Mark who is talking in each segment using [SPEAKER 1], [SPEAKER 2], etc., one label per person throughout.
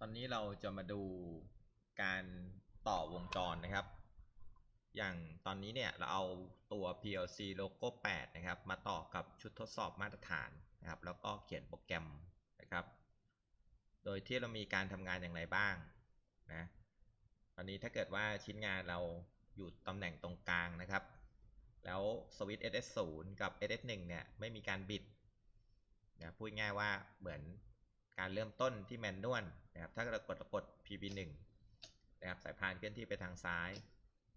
[SPEAKER 1] ตอนนี้เราจะมาดูการต่อวงจรนะครับ อย่างตอนนี้เนี่ยเราเอาตัว PLC Logo 8 นะครับ มาต่อกับชุดทดสอบมาตรฐานนะครับ แล้วก็เขียนโปรแกรมนะครับ โดยที่เรามีการทำงานอย่างไรบ้างนะ ตอนนี้ถ้าเกิดว่าชิ้นงานเราอยู่ตำแหน่งตรงกลางนะครับ แล้วสวิตช์ SS0 กับ SS1 เนี่ยไม่มีการบิดนะพูดง่ายว่าเหมือน การเริ่มต้นที่แมนนวลนะครับ ถ้าเรากดกด PB1 นะครับสายพานเคลื่อนที่ไปทางซ้าย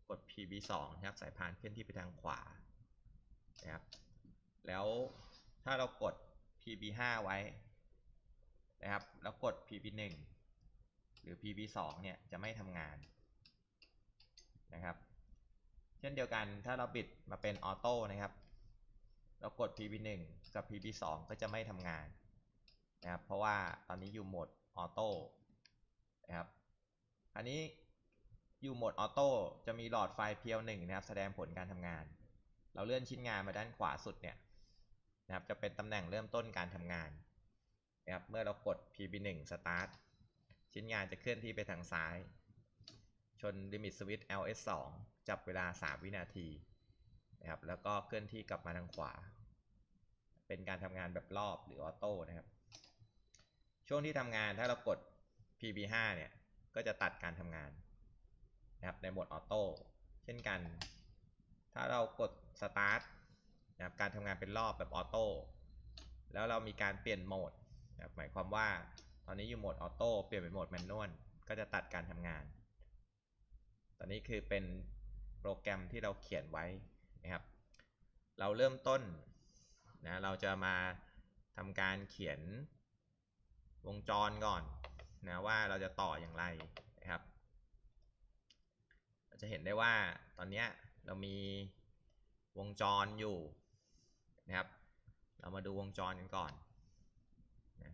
[SPEAKER 1] กด PB2 นะครับสายพานเคลื่อนที่ไปทางขวานะครับ แล้วถ้าเรากด PB5 ไว้นะครับ แล้วกด PB1 หรือ PB2 เนี่ยจะไม่ทำงานนะครับ เช่นเดียวกันถ้าเราบิดมาเป็นออโต้นะครับ เรากด PB1 กับ PB2 ก็จะไม่ทำงาน นะครับเพราะว่าตอนนี้อยู่โหมดออโต้นะครับอันนี้อยู่โหมดออโต้จะมีหลอดไฟเพียวหนึ่งนะครับ แสดงผลการทำงาน เราเลื่อนชิ้นงานมาด้านขวาสุดเนี่ยนะครับจะเป็นตำแหน่งเริ่มต้นการทำงานนะครับเมื่อเรากด PB1 Start ชิ้นงานจะเคลื่อนที่ไปทางซ้าย ชน Limit Switch LS2 จับเวลา 3 วินาทีนะครับแล้วก็เคลื่อนที่กลับมาทางขวา เป็นการทำงานแบบรอบหรือออโต้นะครับ ช่วงที่ทำงานถ้าเรากด PB5 เนี่ยก็จะตัดการทำงานนะครับในโหมดออโต้เช่นกัน ถ้าเรากด Start นะครับการทำงานเป็นรอบแบบออโต้แล้วเรามีการเปลี่ยนโหมดนะครับหมายความว่าตอนนี้อยู่โหมดออโต้เปลี่ยนเป็นโหมดแมนนวลก็จะตัดการทำงาน ตอนนี้คือเป็นโปรแกรมที่เราเขียนไว้นะครับ เราเริ่มต้นนะเราจะมาทำการเขียน วงจรก่อนนะว่าเราจะต่ออย่างไรนะครับ เราจะเห็นได้ว่าตอนนี้เรามีวงจรอยู่นะครับ เรามาดูวงจรกันก่อนนะ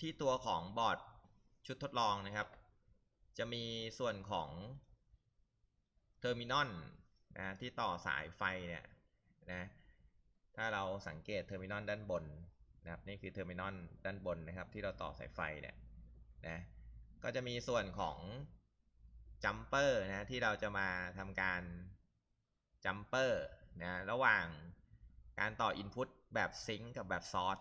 [SPEAKER 1] ที่ตัวของบอร์ดชุดทดลองนะครับ จะมีส่วนของเทอร์มินอลนะที่ต่อสายไฟเนี่ย นะถ้าเราสังเกตเทอร์มินอลด้านบนนะครับนี่คือเทอร์มินอลด้านบนนะครับ ที่เราต่อสายไฟเนี่ยนะก็จะมีส่วนของจัมเปอร์นะที่เราจะมาทำการจัมเปอร์นะระหว่างการต่ออินพุตแบบซิงกับแบบซอร์ส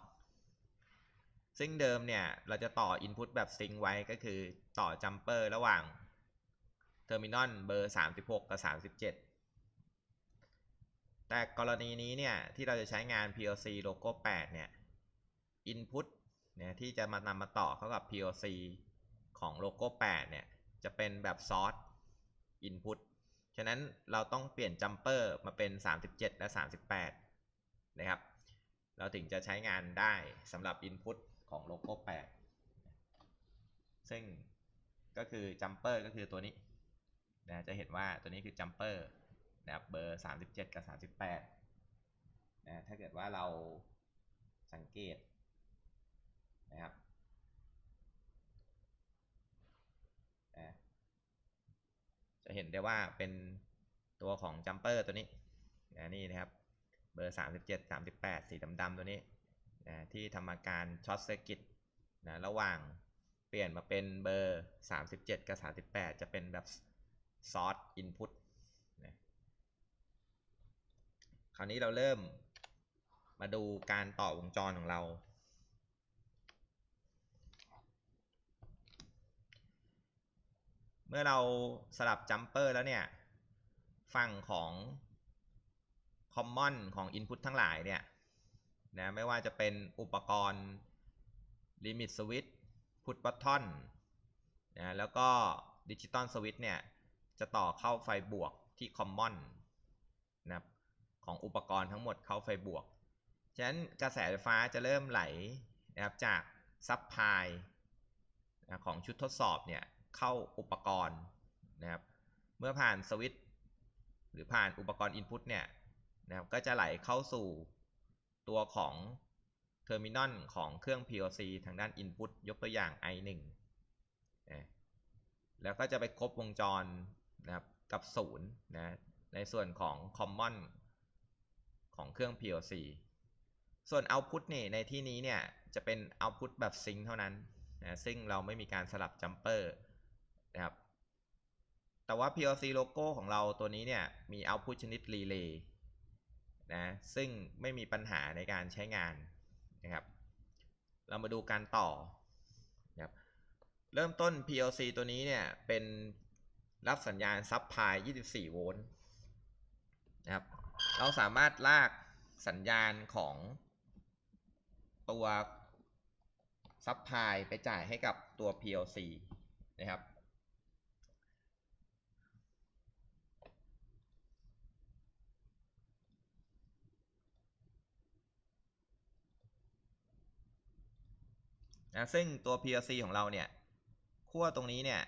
[SPEAKER 1] ซึ่งเดิมเนี่ยเราจะต่ออินพุตแบบซิงไว้ก็คือต่อจัมเปอร์ระหว่างเทอร์มินอลเบอร์ 36 กับ 37 แต่กรณีนี้เนี่ยที่เราจะใช้งาน PLC Logo 8เนี่ย Input เนี่ยที่จะมานำมาต่อเข้ากับ PLC ของ Logo 8เนี่ยจะเป็นแบบ Source Input ฉะนั้นเราต้องเปลี่ยน Jumper มาเป็น 37 และ 38 นะครับ เราถึงจะใช้งานได้สำหรับ Input ของ Logo 8ซึ่งก็คือ Jumper ก็คือตัวนี้นะจะเห็นว่าตัวนี้คือ Jumper นะครับเบอร์ 37 กับ 38นะถ้าเกิดว่าเราสังเกตนะครับนะจะเห็นได้ว่าเป็นตัวของ Jumper ตัวนี้นะนี่นะครับเบอร์ 37 38 สีดำๆตัวนี้นะที่ทำอาการช็อตเซอร์กิตนะระหว่างเปลี่ยนมาเป็นเบอร์ 37 กับ 38 จะเป็นแบบซอร์สอินพุตนะค ราวนี้เราเริ่มมาดูการต่อวงจรของเรา เมื่อเราสลับจัมเปอร์แล้วเนี่ย ฝั่งของ Common ของ Input ทั้งหลายเนี่ยนะไม่ว่าจะเป็นอุปกรณ์ Limit Switch Put Button นะแล้วก็ Digital Switch เนี่ย จะต่อเข้าไฟบวกที่ Common นะครับ ของอุปกรณ์ทั้งหมดเข้าไฟบวก ฉะนั้นกระแสไฟฟ้าจะเริ่มไหลนะครับจากซับพลายของชุดทดสอบเนี่ยเข้าอุปกรณ์นะครับ เมื่อผ่านสวิตช์หรือผ่านอุปกรณ์ Input เนี่ยนะครับก็จะไหลเข้าสู่ตัวของเทอร์มินอลของเครื่อง PLC ทางด้าน Input ยกตัวอย่าง I1 นะแล้วก็จะไปครบวงจรนะครับกับ 0 นะ ในส่วนของ Common ของเครื่อง PLC ส่วน output นี่ในที่นี้เนี่ยจะเป็น output แบบซิงเท่านั้นนะซึ่งเราไม่มีการสลับจัมเปอร์นะครับแต่ว่า PLC โลโก้ของเราตัวนี้เนี่ยมี output ชนิด relay นะซึ่งไม่มีปัญหาในการใช้งานนะครับ เรามาดูการต่อนะครับเริ่มต้น PLC ตัวนี้เนี่ยเป็นรับสัญญาณซับพลาย 24 โวลต์นะครับ เราสามารถลากสัญญาณของตัวซับพลายไปจ่ายให้กับตัว PLC นะครับ นะซึ่งตัว PLC ของเราเนี่ยขั้วตรงนี้เนี่ย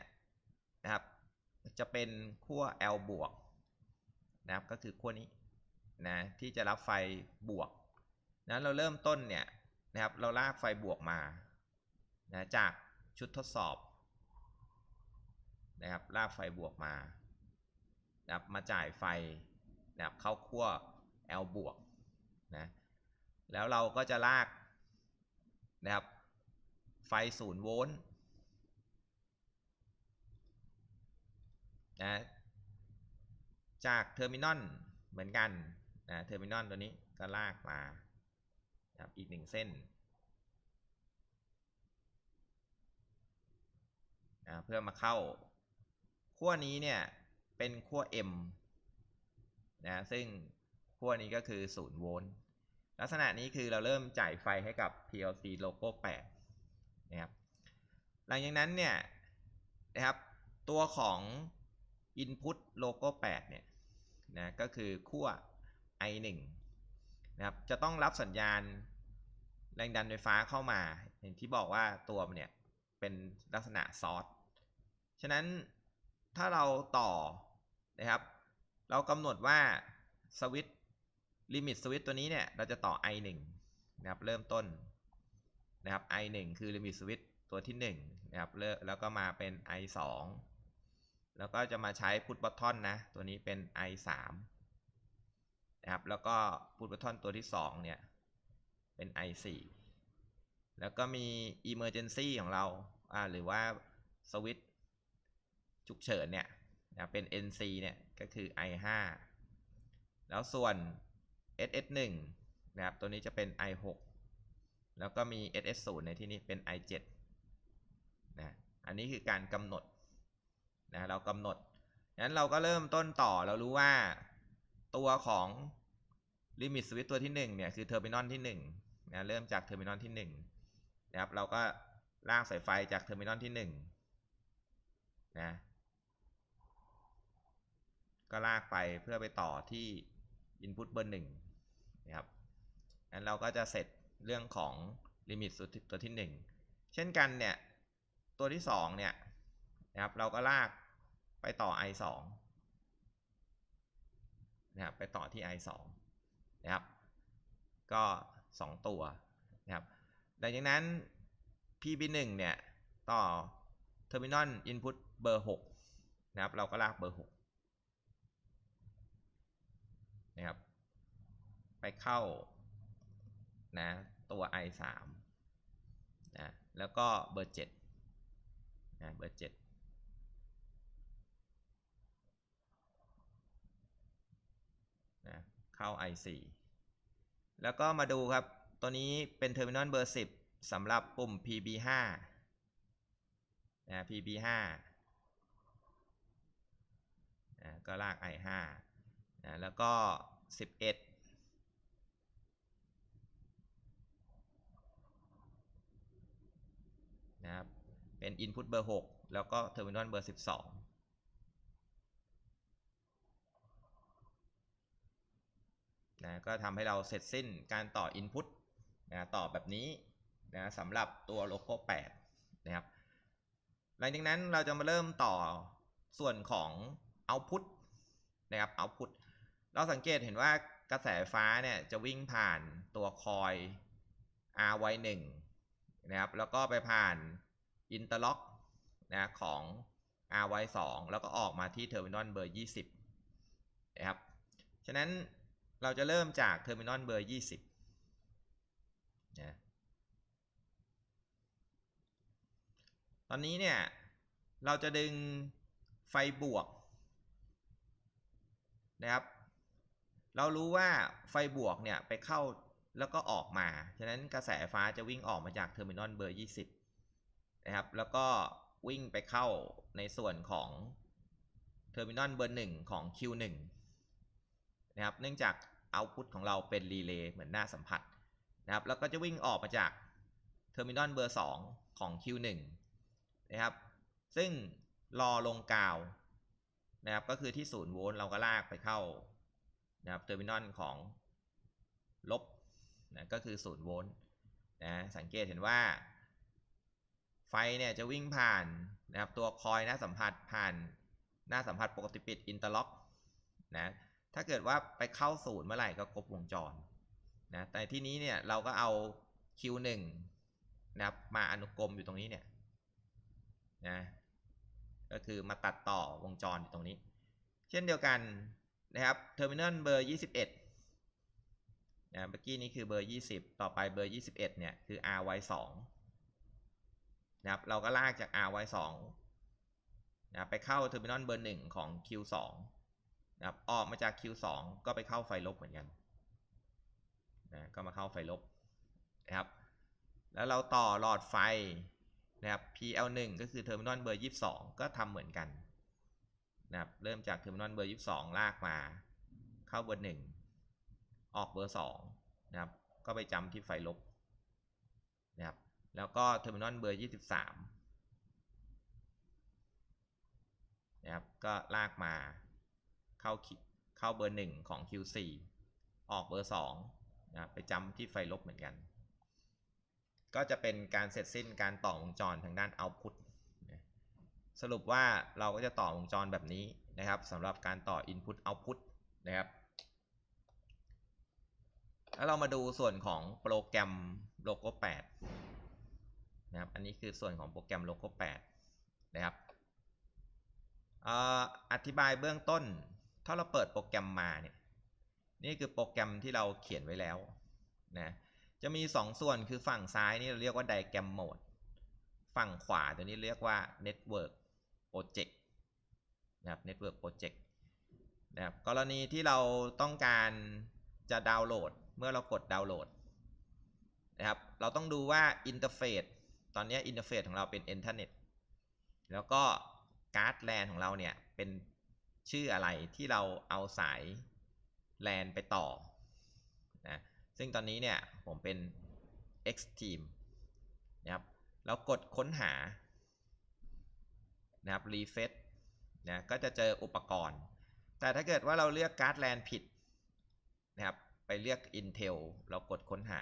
[SPEAKER 1] นะครับ จะเป็นขั้ว L บวกนะครับ ก็คือขั้วนี้ นะที่จะรับไฟบวกนั้นเราเริ่มต้นเนี่ยนะครับเราลากไฟบวกมานะจากชุดทดสอบนะครับลากไฟบวกมานะครับมาจ่ายไฟนะครับเข้าขั้ว L บวกนะแล้วเราก็จะลากนะครับไฟศูนย์โวลต์นะจากเทอร์มินอลเหมือนกัน นะเทอร์มินอลตัวนี้ก็ลากมาครับอีกหนึ่งเส้นนะเพื่อมาเข้าขั้วนี้เนี่ยเป็นขั้ว M นะซึ่งขั้วนี้ก็คือ 0 โวลต์ลักษณะนี้คือเราเริ่มจ่ายไฟให้กับ PLC โลโก้8นะครับหลังจากนั้นเนี่ยนะครับตัวของ Input โลโก้8เนี่ยนะก็คือขั้ว I1 นะครับจะต้องรับสัญญาณแรงดันไฟฟ้าเข้ามา อย่างที่บอกว่าตัวมันเนี่ยเป็นลักษณะซอสฉะนั้นถ้าเราต่อนะครับ เรากำหนดว่าสวิตลิมิตสวิตตัวนี้เนี่ยเราจะต่อ I1 นะครับเริ่มต้นนะครับ I1 คือลิมิตสวิตตัวที่1นะครับแล้วก็มาเป็น I2 แล้วก็จะมาใช้พุทบัตทอนนะ ตัวนี้เป็น I3 นะครับ แล้วก็พุทบัตทอนตัวที่ 2 เนี่ย เป็น I4 แล้วก็มี Emergency ของเราอ่าหรือว่าสวิตฉุกเฉินเนี่ยนะเป็น NC เนี่ย ก็คือ I5 แล้วส่วน SS1 นะครับ ตัวนี้จะเป็น I6 แล้วก็มี SS0 ในที่นี้เป็น I7 นะ อันนี้คือการกำหนดนะ เรากำหนดงั้นเราก็เริ่มต้นต่อ เรารู้ว่าตัวของ ลิมิตสวิตตัวที่ 1 เนี่ย คือเทอร์มินอลที่1นะเริ่มจากเทอร์มินอลที่1นะครับเราก็ลากสายไฟจากเทอร์มินอลที่1นะก็ลากไปเพื่อไปต่อที่ Input เบอร์1นะครับงั้นเราก็จะเสร็จเรื่องของลิมิตสุดตัวที่ 1 เช่นกันเนี่ย ตัวที่ 2 เนี่ยนะครับเราก็ลากไปต่อ i 2นะครับไปต่อที่ i 2 นะครับ ก็ 2 ตัวนะครับหลังจากนั้น pb 1 เนี่ย ต่อ terminal input เบอร์ 6 นะครับ เราก็ลากเบอร์ 6 นะครับ ไปเข้านะตัว i 3 นะแล้วก็เบอร์7นะเบอร์7นะ เข้า i4 แล้วก็มาดูครับ ตัวนี้เป็นเทอร์มินอลเบอร์ 10สำหรับปุ่ม PB5 นะ PB5 นะก็ลาก i5 นะแล้วก็ 11นะครับ เป็น Input เบอร์ 6 แล้วก็ Terminal เบอร์ 12 นะก็ทำให้เราเสร็จสิ้นการต่อ Input นะต่อแบบนี้นะสำหรับตัวโลโก้8นะครับหลังจากนั้นเราจะมาเริ่มต่อส่วนของ Output นะครับ Output เราสังเกตเห็นว่ากระแสไฟฟ้าเนี่ยจะวิ่งผ่านตัวคอย RY1 นะครับแล้วก็ไปผ่านอินเตอร์ล็อกนะของ RY2 แล้วก็ออกมาที่เทอร์มินอลเบอร์ 20นะครับฉะนั้น เราจะเริ่มจากเทอร์มินอลเบอร์20นะตอนนี้เนี่ย เราจะดึงไฟบวกนะครับ เรารู้ว่าไฟบวกเนี่ยไปเข้าแล้วก็ออกมา ฉะนั้นกระแสฟฟ้าจะวิ่งออกมาจากเทอร์มินอลเบอร์ 20 นะครับ แล้วก็วิ่งไปเข้าในส่วนของเทอร์มินอลเบอร์ 1 ของ Q1 นะครับ เนื่องจาก เอาพุตของเราเป็นรีเลย์เหมือนหน้าสัมผัสนะครับ แล้วก็จะวิ่งออกมาจากเทอร์มินอลเบอร์ 2 ของ Q1 นะครับ ซึ่งรอลงกาวนะครับ ก็คือที่0โวลต์เราก็ลากไปเข้านะครับเทอร์มินอลของลบนะก็คือ0โวลต์นะสังเกตเห็นว่า ไฟเนี่ยจะวิ่งผ่านนะครับตัวคอยหน้าสัมผัสผ่านหน้าสัมผัสปกติปิดอินเตอร์ล็อกนะ ถ้าเกิดว่าไปเข้าศูนย์เมื่อไหร่ก็ครบวงจรนะแต่ที่นี้เนี่ยเราก็เอา Q1 นะครับมาอนุกรมอยู่ตรงนี้เนี่ยนะก็คือมาตัดต่อวงจรอยู่ตรงนี้ เช่นเดียวกันนะครับเทอร์มินอลเบอร์21นะเมื่อกี้นี้คือเบอร์ 20 ต่อไปเบอร์ 21เนี่ยคือ RY2 นะครับเราก็ลากจาก RY2 นะไปเข้าเทอร์มินอลเบอร์1ของ Q2 นะครับออกมาจาก Q2 ก็ไปเข้าไฟลบเหมือนกันนะก็มาเข้าไฟลบนะครับ แล้วเราต่อหลอดไฟนะครับ PL1 ก็คือเทอร์มินอลเบอร์22 ก็ทำเหมือนกันนะครับเริ่มจากเทอร์มินอลเบอร์22 ลากมา เข้าเบอร์ 1 ออกเบอร์ 2 นะครับ ก็ไปจำที่ไฟลบนะครับแล้วก็เทอร์มินอลเบอร์ 23 นะครับ ก็ลากมา เข้าเข้าเบอร์ 1 ของ Q4 ออกเบอร์2นะครับไปจำที่ไฟลบเหมือนกัน ก็จะเป็นการเสร็จสิ้นการต่อวงจรทางด้าน Output สรุปว่าเราก็จะต่อวงจรแบบนี้นะครับสำหรับการต่อ Input Output นะครับแล้วเรามาดูส่วนของโปรแกรมโลโก้8นะครับ อันนี้คือส่วนของโปรแกรมโลโก้8นะครับอธิบายเบื้องต้น ถ้าเราเปิดโปรแกรมมาเนี่ยนี่คือโปรแกรมที่เราเขียนไว้แล้วนะจะมี 2ส่วนคือฝั่งซ้ายนี่เราเรียกว่า Diagram Mode ฝั่งขวาตัวนี้เรียกว่า Network Project นะครับ Network Project นะครับกรณีที่เราต้องการจะดาวน์โหลดเมื่อเรากดดาวน์โหลดนะครับเราต้องดูว่าอินเทอร์เฟซตอนนี้อินเทอร์เฟซของเราเป็น Ethernet แล้วก็การ์ดแลนของเราเนี่ยเป็น ชื่ออะไรที่เราเอาสายแลนไปต่อนะซึ่งตอนนี้เนี่ยผมเป็น X team นะครับเรากดค้นหานะครับ refresh นะก็จะเจออุปกรณ์ แต่ถ้าเกิดว่าเราเลือกการ์ดแลนผิดนะครับไปเลือก Intel เรากดค้นหา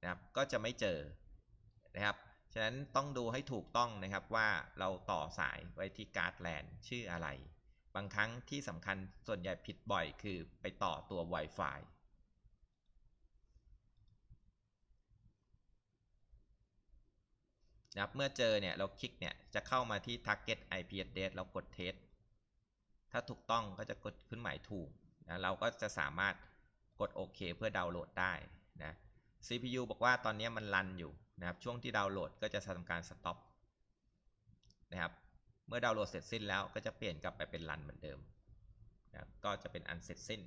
[SPEAKER 1] นะครับก็จะไม่เจอนะครับ ฉะนั้นต้องดูให้ถูกต้องนะครับว่าเราต่อสายไว้ที่การ์ดแลนชื่ออะไร บางครั้งที่สำคัญส่วนใหญ่ผิดบ่อยคือไปต่อตัว Wi-Fi นะครับเมื่อเจอเนี่ยเราคลิกเนี่ยจะเข้ามาที่ target IP address เรากด test ถ้าถูกต้องก็จะกดขึ้นหมายถูกนะเราก็จะสามารถกดโอเคเพื่อดาวน์โหลดได้นะ CPU บอกว่าตอนนี้มันรันอยู่ นะครับช่วงที่ดาวน์โหลดก็จะทำการสต็อปนะครับเมื่อดาวน์โหลดเสร็จสิ้นแล้วก็จะเปลี่ยนกลับไปเป็นรันเหมือนเดิมนะครับก็จะเป็นอันเสร็จสิ้น